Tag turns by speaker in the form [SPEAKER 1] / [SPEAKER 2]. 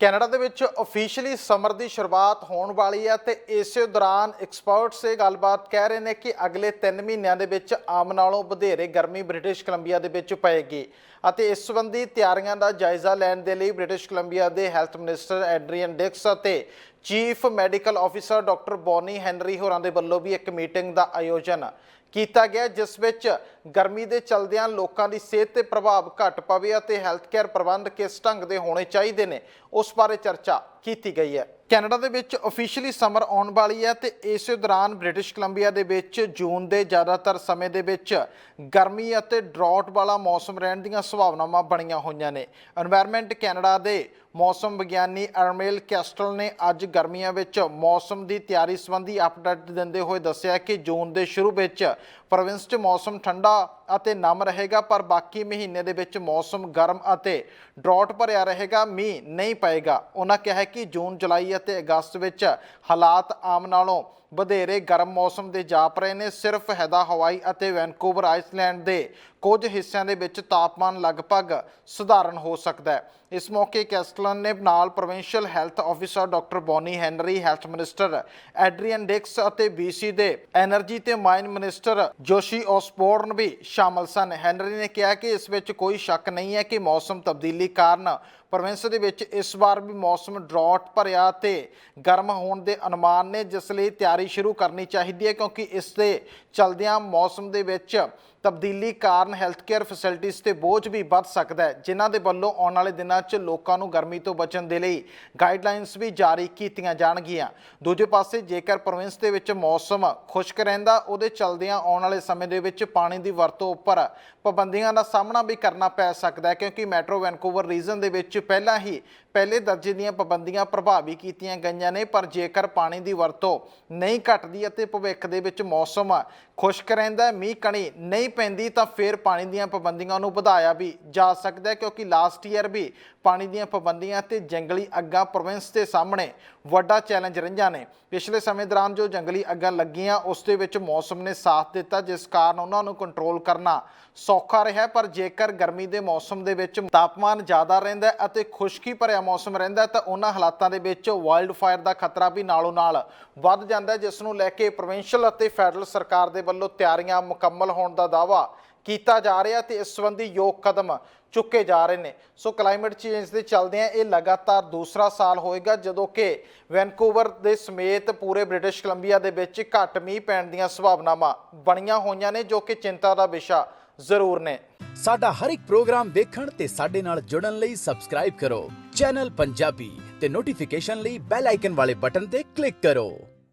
[SPEAKER 1] Canada ਦੇ ਵਿੱਚ officially summer ਦੀ ਸ਼ੁਰੂਆਤ ਹੋਣ ਵਾਲੀ ਹੈ ਤੇ ਇਸੇ ਦੌਰਾਨ ਐਕਸਪਰਟਸ ਇਹ ਗੱਲਬਾਤ ਕਹਿ ਰਹੇ ਨੇ ਕਿ ਅਗਲੇ 3 ਮਹੀਨਿਆਂ ਦੇ ਵਿੱਚ ਆਮ ਨਾਲੋਂ ਵਧੇਰੇ ਗਰਮੀ ਬ੍ਰਿਟਿਸ਼ ਕੋਲੰਬੀਆ ਦੇ ਵਿੱਚ ਪਏਗੀ ਅਤੇ ਇਸ ਸੰਬੰਧੀ ਤਿਆਰੀਆਂ ਦਾ ਜਾਇਜ਼ਾ ਲੈਣ ਦੇ ਲਈ ਬ੍ਰਿਟਿਸ਼ ਕੋਲੰਬੀਆ ਦੇ ਹੈਲਥ ਮਿਨਿਸਟਰ ਐਡਰੀਅਨ ਡਿਕਸ ਅਤੇ chief medical officer doctor Bonnie Henry ਹੋਰਾਂ ਦੇ ਵੱਲੋਂ ਵੀ ਇੱਕ ਮੀਟਿੰਗ ਦਾ ਆਯੋਜਨ ਕੀਤਾ ਗਿਆ, ਜਿਸ ਵਿੱਚ ਗਰਮੀ ਦੇ ਚਲਦਿਆਂ ਲੋਕਾਂ ਦੀ ਸਿਹਤ ਤੇ ਪ੍ਰਭਾਵ ਘਟ ਪਵੇ ਅਤੇ ਹੈਲਥ ਕੇਅਰ ਪ੍ਰਬੰਧ ਕਿਸ ਢੰਗ ਦੇ ਹੋਣੇ ਚਾਹੀਦੇ ਨੇ, ਉਸ ਬਾਰੇ ਚਰਚਾ ਕੀਤੀ ਗਈ ਹੈ। ਕੈਨੇਡਾ ਦੇ ਵਿੱਚ ਅਫੀਸ਼ੀਅਲੀ ਸਮਰ ਆਉਣ ਵਾਲੀ ਹੈ ਤੇ ਇਸੇ ਦੌਰਾਨ ਬ੍ਰਿਟਿਸ਼ ਕੋਲੰਬੀਆ ਦੇ ਵਿੱਚ ਜੂਨ ਦੇ ਜ਼ਿਆਦਾਤਰ ਸਮੇਂ ਦੇ ਵਿੱਚ ਗਰਮੀ ਅਤੇ ਡਰਾਟ ਵਾਲਾ ਮੌਸਮ ਰਹਿਣ ਦੀਆਂ ਸੰਭਾਵਨਾਵਾਂ ਬਣੀਆਂ ਹੋਈਆਂ ਨੇ। এনवायरमेंट ਕੈਨੇਡਾ ਦੇ ਮੌਸਮ ਵਿਗਿਆਨੀ ਅਰਮੇਲ ਕੈਸਟਲ ਨੇ ਅੱਜ ਗਰਮੀਆਂ ਵਿੱਚ ਮੌਸਮ ਦੀ ਤਿਆਰੀ ਸੰਬੰਧੀ ਅਪਡੇਟ ਦਿੰਦੇ ਹੋਏ ਦੱਸਿਆ ਕਿ ਜੂਨ ਦੇ ਸ਼ੁਰੂ ਵਿੱਚ ਪ੍ਰੋਵਿੰਸ 'ਚ ਮੌਸਮ ਠੰਡਾ ਅਤੇ ਨਮ ਰਹੇਗਾ, ਪਰ ਬਾਕੀ ਮਹੀਨੇ ਦੇ ਵਿੱਚ ਮੌਸਮ ਗਰਮ ਅਤੇ ਡਰਾਟ ਭਰਿਆ ਰਹੇਗਾ, ਮੀਂਹ ਨਹੀਂ ਪਏਗਾ। ਉਹਨਾਂ ਕਿਹਾ ਕਿ ਜੂਨ, ਜੁਲਾਈ ਅਤੇ ਅਗਸਤ ਵਿੱਚ ਹਾਲਾਤ ਆਮ ਨਾਲੋਂ ਵਧੇਰੇ ਗਰਮ ਮੌਸਮ ਦੇ ਜਾਪ ਰਹੇ ਨੇ। ਸਿਰਫ ਹੈਦਾ ਹਵਾਈ ਅਤੇ ਵੈਨਕੂਵਰ ਆਈਸਲੈਂਡ ਦੇ ਕੁਝ ਹਿੱਸਿਆਂ ਦੇ ਵਿੱਚ ਤਾਪਮਾਨ ਲਗਭਗ ਸਧਾਰਨ ਹੋ ਸਕਦਾ ਹੈ। ਇਸ ਮੌਕੇ ਕੈਸਟਲਨ ਨੇ ਨਾਲ provincial health officer doctor Bonnie Henry, health minister Adrian Dix ਅਤੇ ਬੀਸੀ ਦੇ એનર્ਜੀ ਤੇ ਮਾਈਨ ਮਿਨਿਸਟਰ ਜੋਸ਼ੀ ਓਸਪੋਰਨ ਵੀ ਸ਼ਾਮਲ ਸਨ। ਹੈਨਰੀ ਨੇ ਕਿਹਾ ਕਿ ਇਸ ਵਿੱਚ ਕੋਈ ਸ਼ੱਕ ਨਹੀਂ ਹੈ ਕਿ ਮੌਸਮ ਤਬਦੀਲੀ ਕਾਰਨ ਪ੍ਰੋਵਿੰਸ ਦੇ ਵਿੱਚ ਇਸ ਵਾਰ ਵੀ ਮੌਸਮ ਡਰਾਟ ਭਰਿਆ ਤੇ ਗਰਮ ਹੋਣ ਦੇ ਅਨੁਮਾਨ ਨੇ ਜਿਸ ਲਈ ਤਿਆਰੀ ਸ਼ੁਰੂ ਕਰਨੀ ਚਾਹੀਦੀ ਹੈ, ਕਿਉਂਕਿ ਇਸ ਦੇ ਚਲਦਿਆਂ ਮੌਸਮ ਦੇ ਵਿੱਚ ਤਬਦੀਲੀ ਕਾਰਨ ਹੈਲਥ ਕੇਅਰ ਫੈਸਿਲਿਟੀਆਂ ਤੇ ਬੋਝ ਵੀ ਵੱਧ ਸਕਦਾ ਹੈ, ਜਿਨ੍ਹਾਂ ਦੇ ਵੱਲੋਂ ਆਉਣ ਵਾਲੇ ਦਿਨਾਂ 'ਚ ਲੋਕਾਂ ਨੂੰ ਗਰਮੀ ਤੋਂ ਬਚਣ ਦੇ ਲਈ ਗਾਈਡਲਾਈਨਸ ਵੀ ਜਾਰੀ ਕੀਤੀਆਂ ਜਾਣਗੀਆਂ। ਦੂਜੇ ਪਾਸੇ, ਜੇਕਰ ਪ੍ਰੋਵਿੰਸ ਦੇ ਵਿੱਚ ਮੌਸਮ ਖੁਸ਼ਕ ਰਹਿੰਦਾ, ਉਹਦੇ ਚਲਦਿਆਂ ਆਉਣ ਵਾਲੇ ਸਮੇਂ ਦੇ ਵਿੱਚ ਪਾਣੀ ਦੀ ਵਰਤੋਂ ਉੱਪਰ ਪਾਬੰਦੀਆਂ ਦਾ ਸਾਹਮਣਾ ਵੀ ਕਰਨਾ ਪੈ ਸਕਦਾ ਹੈ, ਕਿਉਂਕਿ ਮੈਟਰੋ ਵੈਨਕੂਵਰ ਰੀਜਨ ਦੇ ਵਿੱਚ ਪਹਿਲਾਂ ਹੀ ਪਹਿਲੇ ਦਰਜੇ ਦੀਆਂ ਪਾਬੰਦੀਆਂ ਪ੍ਰਭਾਵੀ ਕੀਤੀਆਂ ਗਈਆਂ ਨੇ, ਪਰ ਜੇਕਰ ਪਾਣੀ ਦੀ ਵਰਤੋਂ ਨਹੀਂ ਘਟਦੀ ਅਤੇ ਭਵਿੱਖ ਦੇ ਵਿੱਚ ਮੌਸਮ ਖੁਸ਼ਕ ਰਹਿੰਦਾ ਮੀਂਹ ਕਣੀ ਨਹੀਂ ਪੈਂਦੀ, ਤਾਂ ਫਿਰ ਪਾਣੀ ਦੀਆਂ ਪਾਬੰਦੀਆਂ ਨੂੰ ਵਧਾਇਆ ਵੀ ਜਾ ਸਕਦਾ ਹੈ, ਕਿਉਂਕਿ ਲਾਸਟ ਈਅਰ ਵੀ ਪਾਣੀ ਦੀਆਂ ਪਾਬੰਦੀਆਂ ਤੇ ਜੰਗਲੀ ਅੱਗਾਂ ਪ੍ਰੋਵਿੰਸ ਦੇ ਸਾਹਮਣੇ ਵੱਡਾ ਚੈਲੰਜ ਰਹੀਆਂ ਨੇ। ਪਿਛਲੇ ਸਮੇਂ ਦੌਰਾਨ ਜੋ ਜੰਗਲੀ ਅੱਗਾਂ ਲੱਗੀਆਂ, ਉਸ ਦੇ ਵਿੱਚ ਮੌਸਮ ਨੇ ਸਾਥ ਦਿੱਤਾ, ਜਿਸ ਕਾਰਨ ਉਹਨਾਂ ਨੂੰ ਕੰਟਰੋਲ ਕਰਨਾ ਸੌਖਾ ਰਿਹਾ। ਪਰ ਜੇਕਰ ਗਰਮੀ ਦੇ ਮੌਸਮ ਦੇ ਵਿੱਚ ਤਾਪਮਾਨ ਜ਼ਿਆਦਾ ਰਹਿੰਦਾ ਅਤੇ ਖੁਸ਼ਕੀ ਭਰਿਆ ਮੌਸਮ ਰਹਿੰਦਾ ਤਾਂ ਉਹਨਾਂ ਹਾਲਾਤਾਂ ਦੇ ਵਿੱਚ ਵਾਈਲਡ ਫਾਇਰ ਦਾ ਖਤਰਾ ਵੀ ਨਾਲੋਂ ਨਾਲ ਵੱਧ ਜਾਂਦਾ ਜਿਸ ਨੂੰ ਲੈ ਕੇ ਪ੍ਰੋਵਿੰਸ਼ੀਅਲ ਅਤੇ ਫੈਡਰਲ ਸਰਕਾਰ ਦੇ ਵੱਲੋਂ ਤਿਆਰੀਆਂ ਮੁਕੰਮਲ ਹੋਣ ਦਾ ਦਾਅਵਾ ਕੀਤਾ ਜਾ ਰਿਹਾ ਤੇ ਇਸ ਸੰਬੰਧੀ ਯੋਗ ਕਦਮ ਚੁੱਕੇ ਜਾ ਰਹੇ ਨੇ। ਸੋ ਕਲਾਈਮੇਟ ਚੇਂਜ ਦੇ ਚੱਲਦਿਆਂ ਇਹ ਲਗਾਤਾਰ ਦੂਸਰਾ ਸਾਲ ਹੋਏਗਾ, ਜਦੋਂ ਕਿ ਵੈਨਕੂਵਰ ਦੇ ਸਮੇਤ ਪੂਰੇ ਬ੍ਰਿਟਿਸ਼ ਕੋਲੰਬੀਆ ਦੇ ਵਿੱਚ ਘੱਟ ਮੀਂਹ ਪੈਣ ਦੀਆਂ ਸੰਭਾਵਨਾਵਾਂ ਬਣੀਆਂ ਹੋਈਆਂ ਨੇ, ਜੋ ਕਿ ਚਿੰਤਾ ਦਾ ਵਿਸ਼ਾ ਜ਼ਰੂਰ ਨੇ।
[SPEAKER 2] ਸਾਡਾ ਹਰ ਇੱਕ ਪ੍ਰੋਗਰਾਮ ਦੇਖਣ ਤੇ ਸਾਡੇ ਨਾਲ ਜੁੜਨ ਲਈ ਸਬਸਕ੍ਰਾਈਬ ਕਰੋ। ਚੈਨਲ ਪੰਜਾਬੀ ਤੇ ਨੋਟੀਫਿਕੇਸ਼ਨ ਲਈ ਬੈਲ ਆਈਕਨ ਵਾਲੇ ਬਟਨ ਤੇ ਕਲਿੱਕ ਕਰੋ।